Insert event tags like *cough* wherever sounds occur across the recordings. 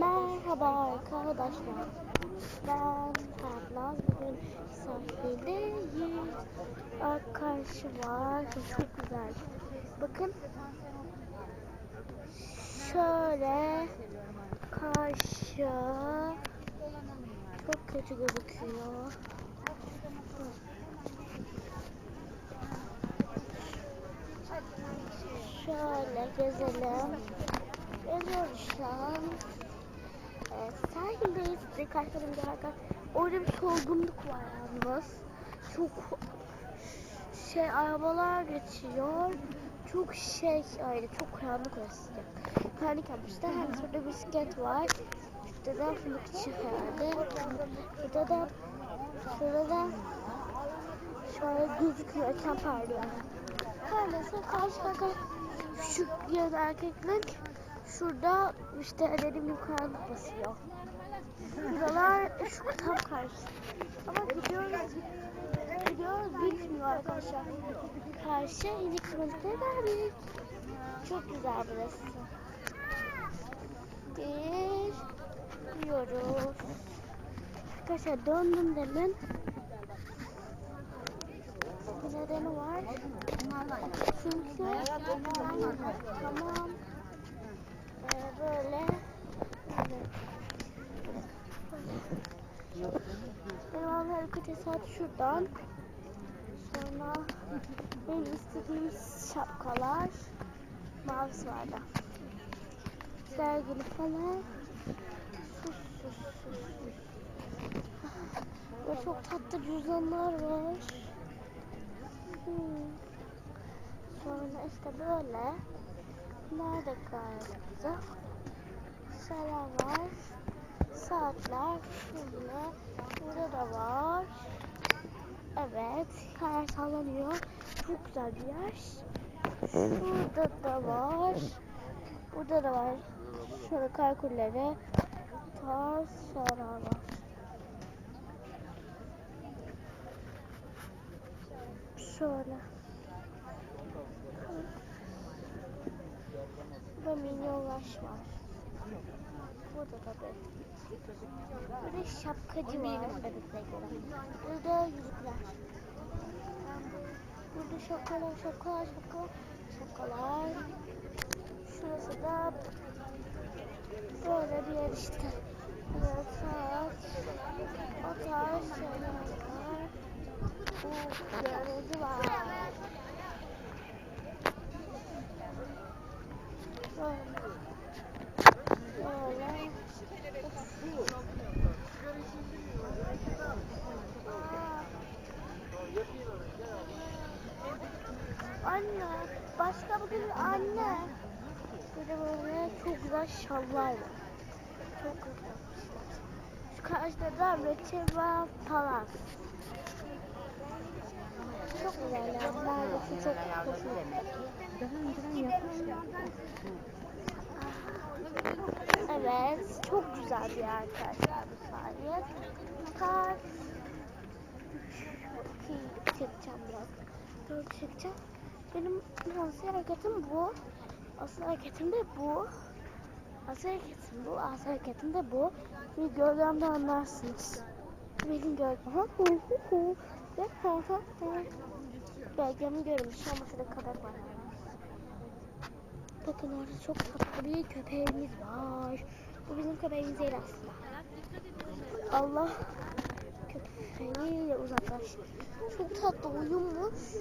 Merhaba arkadaşlar. Ben Fatnaz. Bugün sahildeyiz. Karşı var. Çok güzel. Bakın. Şöyle karşı çok kötü gözüküyor. Şöyle gezelim. Geziyoruz şu an. Evet, sahildeyiz. Birkaç bölüm giderken orada bir solgunluk var yalnız. Çok şey arabalar geçiyor. Çok şey öyle çok karanlık orası. Panik yapmışlar. Hem şurada bisiklet var. Şurada da fındıkçı herhalde. Burada da şurada da şöyle gözüküyor. Ekran parlıyor. Her neyse karşı karşı küçük bir erkeklik şurada işte gibi karanlık basıyor. Buralar şu tam karşı. Ama gidiyoruz gidiyoruz bitmiyor arkadaşlar. Karşı yeni kırmızıya geldik. Çok güzel burası. Bir gidiyoruz. Arkadaşlar döndüm demin. Nedeni var. Çünkü tamam böyle benim abi hareket saat şuradan sonra benim istediğim şapkalar mavisi vardı sergili falan sus sus sus ve çok tatlı cüzdanlar var. Sonra işte böyle. Nerede gayet güzel. Şeyler var. Saatler. Şöyle. Burada da var. Evet. Her sallanıyor. Çok güzel bir yer. Şurada da var. Burada da var. Şöyle kar kulleri. Tarz şeyler var. Şöyle. Burada minyonlaş var. Burada da böyle. Burada şapkacı var. Burada yüzükler. Burada şapkalar, şapkalar, şapkalar, şapkalar. Şurası da böyle bir yer işte. Burada saat, o tarz şeyler var. Bu görüntü var. Böyle. Anne, başka bugün anne. Böyle böyle çok güzel şallar var. Çok güzel. Şu karşıda da Reçeva Palas. Çok güzel ya. Neredeyse çok hoşuma Daha önceden yapmışlar. Evet, çok güzel bir yer arkadaşlar bu sahil. Fakat çekeceğim biraz. Dört çekeceğim. Benim asıl hareketim bu. Asıl hareketim de bu. Asıl hareketim bu. Asıl hareketim de bu. Bir gölgemde anlarsınız. Benim gölgem. Ve. Gölgemi görmüş ama şurada köpek var. Bakın orada çok tatlı bir köpeğimiz var. Bu bizim köpeğimiz değil aslında. Allah köpeğiyle uzaklaş. Çok tatlı uyumuş.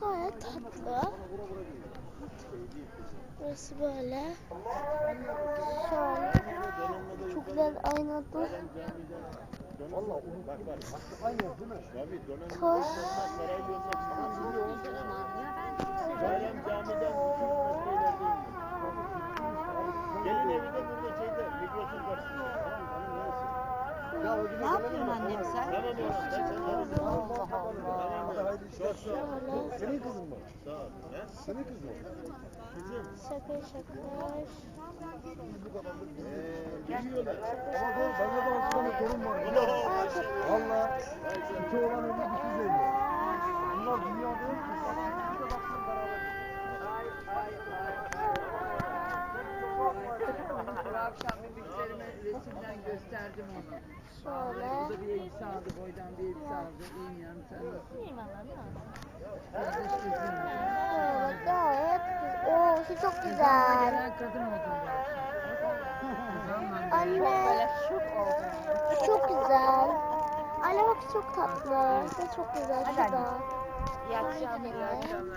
Gayet tatlı. Burası böyle. Şöyle. Çok güzel aynadır. Taş. Bayram camiden 300 metre ilerideyim. Gelin evi de burada şeyde, Migros'un karşısında. Ne yapıyorsun annem sen? Tamam oğlum, sana Şöyle. Tamam oğlum. Çok sağ ol. Senin kızın mı? Sağ ol. He? Senin kızın mı? Kızım. Şakır şakır. Ee, geliyorlar. Ama doğru, bende de altı tane torun var. Valla iki oğlan evli, bir kız evli. Bunlar dünyada yok ki. Akşam bebeklerime resimden gösterdim onu. Şöyle. O da bir elbise aldı, boydan bir elbise aldı. İyiyim yani sen nasılsın? İyiyim valla ne. Evet gayet güzel. Oo şu çok Güzel. gelen kadın oldun bu *laughs* akşam. Anne. Çok güzel. Anne bak çok tatlı. Ve çok güzel. Şu da. İyi akşamlar. İyi akşamlar canım.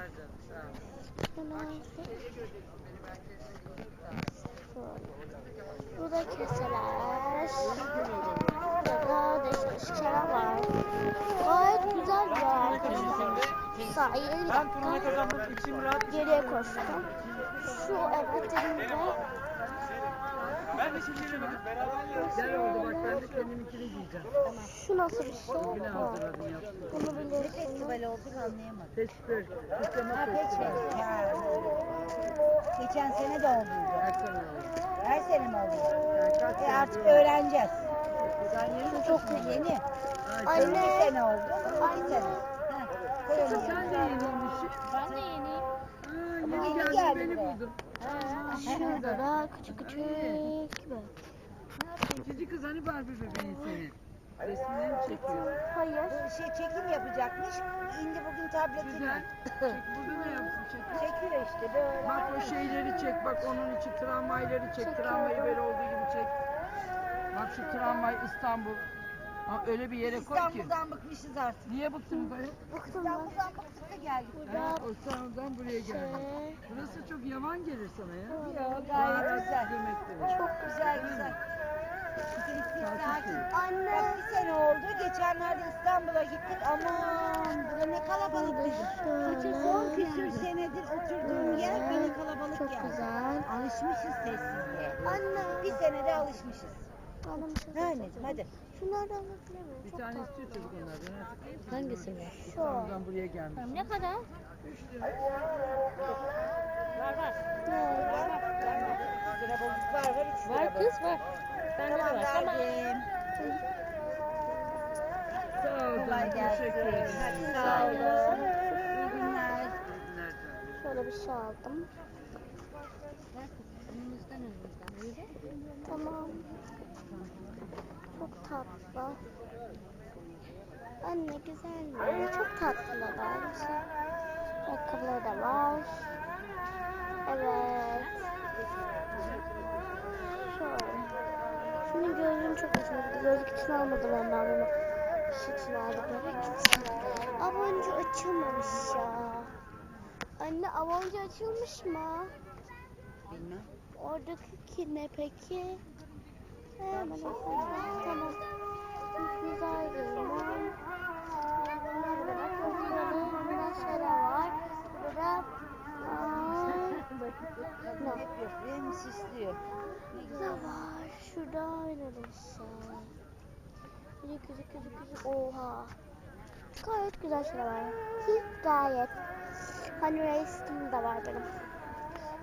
Sağ ol. Burada keseler. Burada değişik şeyler var. Gayet güzel bir yer arkadaşlar. Sahil bir dakika. kazanmak için rahat. Geriye koştum. Şu evet elimde. Ben de şimdi yemedim. Beraber Güzel oldu bak ben de kendiminkini giyeceğim. Şu nasıl bir şey? Ha, hazırladım yaptım. Bunu bilirsiniz. olduk anlayamadım. Festival. Ha festivali. Geçen sene de olduydu. Kaç sene oldu? Her sene mi kaç E artık oldu? öğreneceğiz. Sen yeni Çok yeni. Sen- Bir sene oldu. İki sene. Sen de yeniymişsin. Ben de yeniyim. Ha, Ama yeni geldi beni buraya. buldun. Şurada da küçük küçük gibi. İkinci kız hani Barbie bebeğin senin? Resimlerini çekiyor. Hayır. Şey çekim yapacakmış. İndi bugün tabletini. Güzel. *laughs* Çek, burada ne yapsın çek. Çekiyor işte böyle. Bak o şeyleri çek bak onun için tramvayları çek. Çekiyorum. Tramvayı böyle olduğu gibi çek. Bak şu tramvay İstanbul. Ha, öyle bir yere koy ki. İstanbul'dan bıkmışız artık. Niye bıktınız ayol? Bıktım. İstanbul'dan bıktık da geldik. Ha, o İstanbul'dan buraya geldi. Şey, Burası çok yavan gelir sana ya. Yok gayet güzel. Çok güzel güzel. Gittik sakin. Bak Anne. bir sene oldu. Geçenlerde İstanbul'a gittik. Aman burada ne kalabalıktı. Şöyle. Son küsür senedir oturduğum yer bana kalabalık Çok geldi. güzel. Alışmışız sessizliğe. Anne. Bir senede alışmışız. Şey Ne söylesene. anneciğim hadi. Şunlardan alabilir miyim? Bir Çok tane tatlı. istiyor çocuk onlardan. ha. Hangisini? Şu. İstanbul'dan buraya gelmiş. Ne kadar? Üç lira. Var var. Ne? Var var. Üç lira var var. Üç lira Var kız var. Tamam verdim. Sağ ol Kolay gelsin. Teşekkür ederim. Hadi sağ olun. İyi günler. Şöyle bir şey aldım. Tamam. Çok tatlı. Anne güzel mi? Çok tatlı bence. Ayakkabıları da var. Evet. Şöyle. Şunun gözlüğüm çok hoşuma gitti. Gözlük için almadım ben ben bunu. İş için aldım. Bebek için. Aboncu açılmamış ya. Anne aboncu açılmış mı? Bilmem. Oradaki ne peki? Hemen okuyayım. Tamam. Gayet güzel şeyler var. Hi, gayet. Hani Race'im de var benim.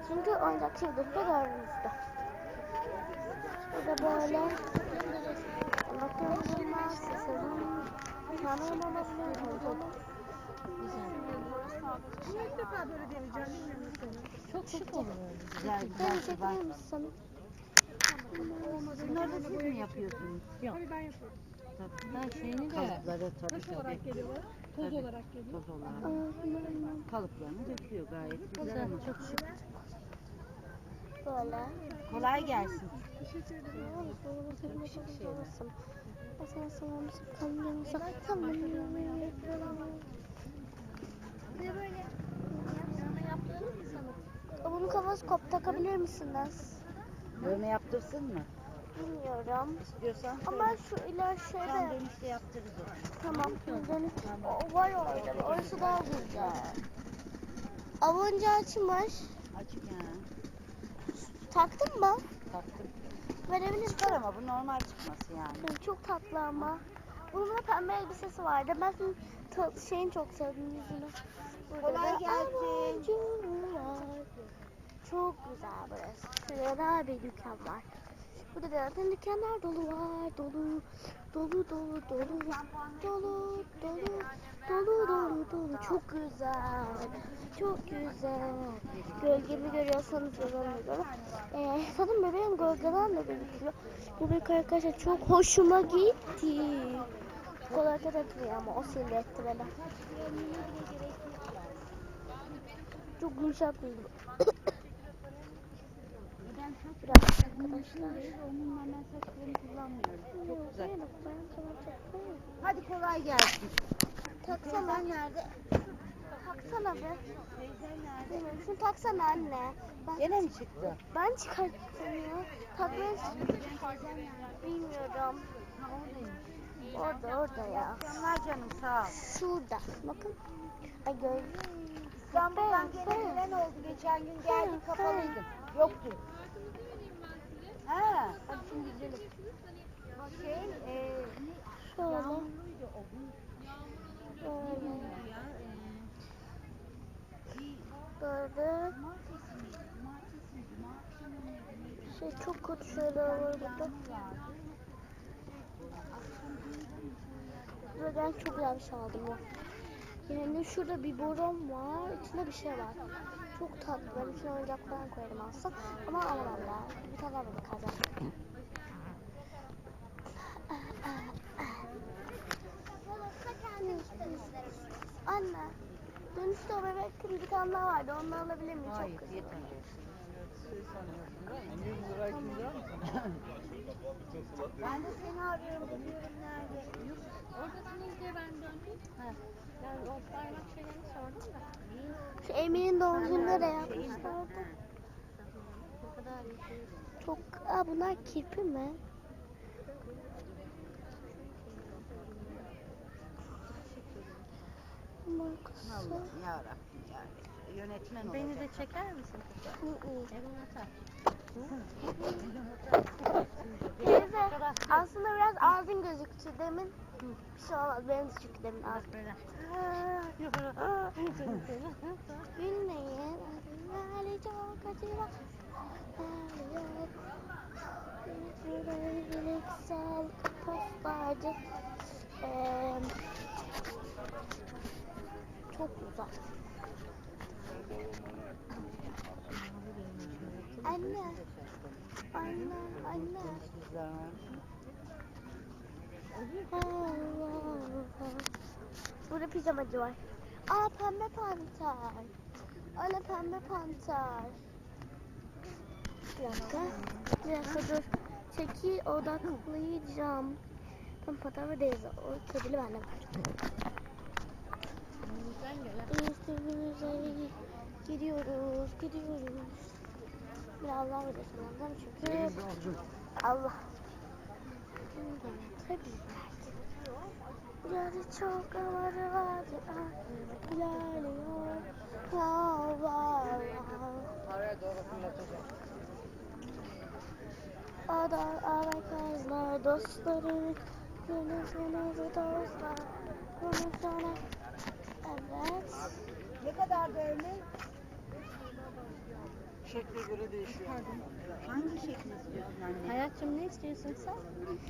Çünkü oyuncak çizdirde gördüğünüzde. Burada böyle. Bakalım sesim. Tanrım olabilir. Çok şık olur. Güzel güzel. çekilir Bak. misin? Bunları siz mi yapıyorsunuz? Yok. Ben şeyini Kalıpları tabii tabii. olarak geliyorlar. Toz olarak geliyor. Toz olarak. Kalıplarını döküyor gayet güzel ama çok şık. Böyle. Kolay gelsin. Bunun kafası kop takabilir misiniz? Dövme yaptırsın mı? Bilmiyorum. İstiyorsan Ama şu iler Tam şeyde dönüşte yaptırırız onu. tamam. Dönüş, o var orada. Orası daha güzel. Avunca açmış. Açık ya. Taktın mı? Taktım. Verebilir Çıkar ama bu normal çıkması yani. Çok tatlı ama. Bunun da pembe elbisesi vardı. Ben senin ta- şeyini çok sevdim yüzünü. Burada Kolay da gelsin. avuncular. Çok güzel burası. Şurada da bir dükkan var. Burada da zaten dükkanlar dolu var. Dolu, dolu, dolu, dolu, dolu, dolu, dolu, dolu, dolu. Çok güzel. Çok güzel. Gölgemi görüyorsanız görün Ee, sanırım bebeğim gölgeden de gözüküyor. Bu bir arkadaşlar çok hoşuma gitti. Kol hareket ama o sinir beni. Çok yumuşak bir Biraz arkadaşlar. Onunla ben saçlarımı kullanmıyorum. Çok güzel. Hadi kolay gelsin. Taksana. nerede? Taksana be. Teyzen nerede? Şunu taksana anne. Ben, Gene mi çıktı? ben çıkarttım ya. Takmayı bilmiyorum. Orada orada ya. Akşamlar canım sağ ol. Şurada. Bakın. Ay gördün. İstanbul'dan gene gelen oldu. Geçen gün geldim kapalıydım. Yoktu. Ha, tabii şimdi güzelim. Şey, e, şöyle. Yağmurluydu o gün. E? Böyle. Şey çok kötü şeyler var burada. Buradan çok yanlış aldım ya. Yani şurada bir boron var, içinde bir şey var. Çok tatlı. Ben içine oyuncak falan koyarım aslında. Ama alamam ben. Bir tane bebek alacağım. Anne. Dönüşte o bebek tane daha vardı. Onu alabilir miyim? Çok güzel. yeter. 100 lira kimde? Ben de seni arıyorum. Biliyorum nerede. Oradasınız diye ben döndüm. Ben o parmak şeylerini sordum da. Şu Emir'in doğum gününde de yapmışlardı. O kadar iyi. Çok... Aa bunlar kirpi mi? Bunlar kısa. Allah'ım yarabbim yarabbim. Yönetmen Beni olacak. de çeker misin? Hı hı. Elini atar. Teyze aslında biraz ağzın gözüktü demin. Bir şey olmaz benim de çünkü demin ağzım. Gülmeyin. Ali çok acılar. Geleneksel postacı. Çok güzel. Anne. Anne, anne. Burada pijamacı var. Aa pembe panter. Ana pembe panter. Bir dakika. Bir dakika dur. Çeki odaklayacağım. Tam ve Deyza. O kedili bende var. Değiştirdiğimize gidiyoruz, gidiyoruz. Biraz daha ödesin çünkü. Allah. Tabii. Yarı çok havalı vardı. İlerliyor. Hava. Adam arkadaşlar dostlarım. Yine sana dostlar. Yine sana. Evet Ne kadar böyle? Şekle göre değişiyor. Hangi şekli istiyorsun anne? Hayatım ne istiyorsun sen?